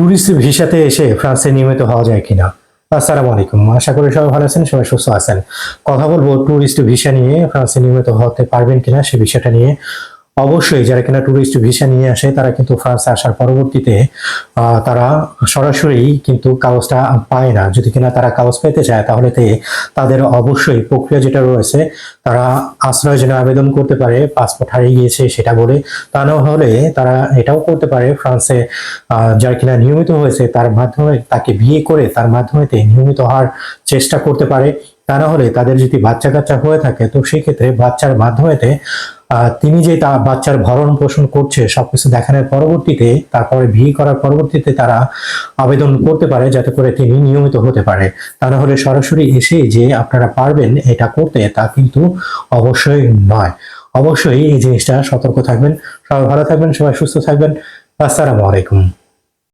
Tourist ভিসাতে এসে ফ্রান্সে নিয়মিত হওয়া যায় কিনা? আসসালামু আলাইকুম। আশা করি সবাই ভালো আছেন, সবাই সুস্থ আছেন। কথা বলব ট্যুরিস্ট ভিসা নিয়ে ফ্রান্সে নিয়মিত হতে পারবেন কিনা সে ভিসাটা নিয়ে। অবশ্যই যারা কিনা ট্যুরিস্ট ভিসা নিয়ে আসে, তারা কিন্তু ফ্রান্সে আসার পরবর্তীতে তারা সরাসরি কিন্তু কাগজটা পায় না। যদি কিনা তারা কাগজ পেতে চায়, তাহলে তাদের অবশ্যই প্রক্রিয়া যেটা রয়েছে, তারা আশ্রয় জন্য আবেদন করতে পারে পাসপোর্ট হারিয়ে গিয়েছে সেটা বলে। তা না হলে তারা এটাও করতে পারে ফ্রান্সে যার কিনা নিয়মিত হয়েছে, তার মাধ্যমে তাকে বিয়ে করে তার মাধ্যমেতে নিয়মিত হওয়ার চেষ্টা করতে পারে। তা না হলে তাদের যদি বাচ্চা কাচ্চা হয়ে থাকে, তো সেই ক্ষেত্রে বাচ্চার মাধ্যমেতে তিনি যে তার বাচ্চার ভরণ পোষণ করছে, সবকিছু দেখানোর পরবর্তীতে, তারপরে বিয়ে করার পরবর্তীতে তারা আবেদন করতে পারে, যাতে করে তিনি নিয়মিত হতে পারে। তা না হলে সরাসরি এসে যে আপনারা পারবেন এটা করতে, তা কিন্তু অবশ্যই নয়। অবশ্যই এই জিনিসটা সতর্ক থাকবেন। সবাই ভালো থাকবেন, সবাই সুস্থ থাকবেন। আসসালামু আলাইকুম।